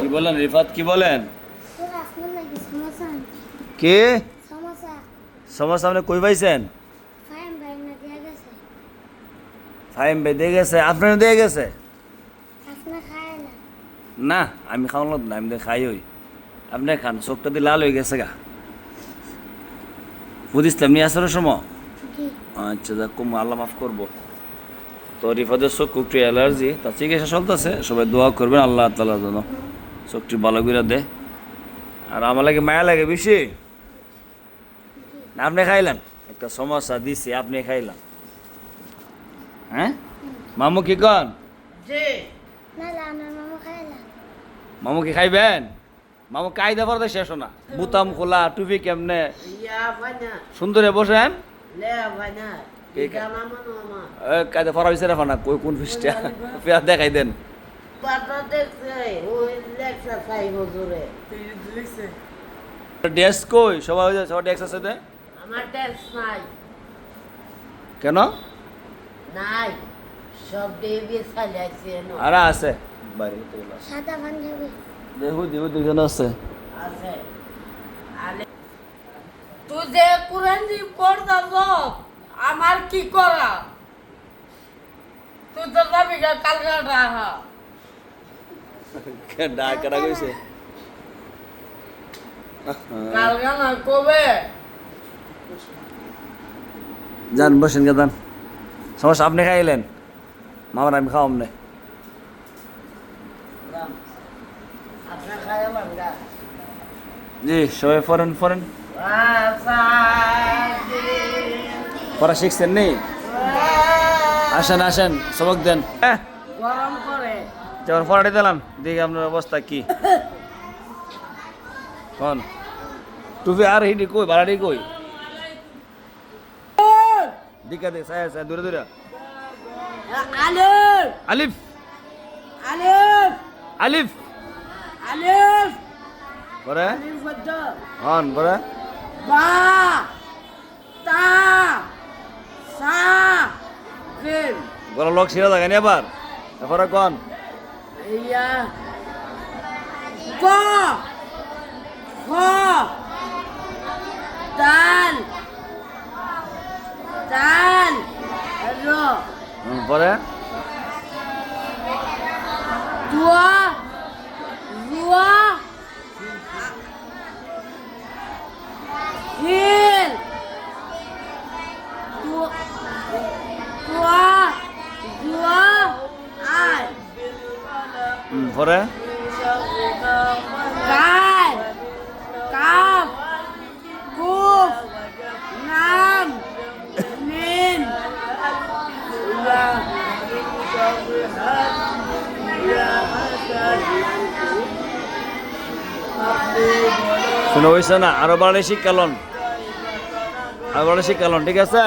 কি বলেন রিফাত কি বলেন? কে? সমস্যা। আপনি কই পাইছেন? ফাইম ভাই দিয়ে গেছে। আপনার দিয়ে গেছে না। আমি খাওয়ানো না আমি খাই ওই। আপনি খান চোখটা দিয়ে লাল হয়ে গেছে গা। বুঝিসলাম নিয়ে আসার সময়? আচ্ছা যাক কম আল্লাহ মাফ করব। তো রিফাদের চোখ একটু অ্যালার্জি তার চিকিৎসা চলতেছে সবাই দোয়া করবেন আল্লাহ তালার জন্য চোখটি ভালো করে দে। আর আমার লাগে মায়া লাগে বেশি। আপনি খাইলেন? একটা সমস্যা দিছি আপনি খাইলাম হ্যাঁ? মামু কি কন? না না আমার মামা কি খাইবেন? মামু কায়দা পড়তে শেষ না। বুতাম খোলা টুপি কেমনে? সুন্দরে বসেন। কায়দা পড়া হয়েছে ফানা কই কোন ফিসটা দেখাই দেন। ডেস্ক কই? সবাই সবার ডেস্ক আছে দে আমার নাই। কেন? নাই। সব দেবী চালিয়েছে আর আছে। বাইরে তো এগুলো আছে। সাদা পাঞ্জাবি। দেখো দেখো দুজন আছে। আছে। আলে তুই যে কোরআন দি পড়তাছ আমার কি করা? তুই তো যাবি কালকা রাহা। ডাক কাটা কইছে যান বসেন গে যান সমস্যা আপনি খাইলেন মামার আমি খাওয়াম না জি সবাই ফরেন ফরেন পড়া শিখছেন নেই আসেন আসেন সবক দেন হ্যাঁ গরম করে যখন পড়াটি দিলাম দেখি আপনার অবস্থা কি। কন। টুপি আর হিডি কই ভাড়াটি কই? দিকা দে সায়া সায়া দূরে দূরে। আলিফ। আলিফ। আলিফ আলিফ আলিফ পরে হন পরে বা তা সা গলা লোক ছিঁড়া থাকে নি আবার। তারপরে কন। ইয়া ক খ দাল দাল র হুম, পরে দুয়া দুয়া হিল দুয়া দুয়া আই হুম, পরে? কাল কাপ কুফ নাম মিন শুনে হয়েছে না? আরও বাড়ি শিক্ষালন আরও বাড়ি শিক্ষালন ঠিক আছে?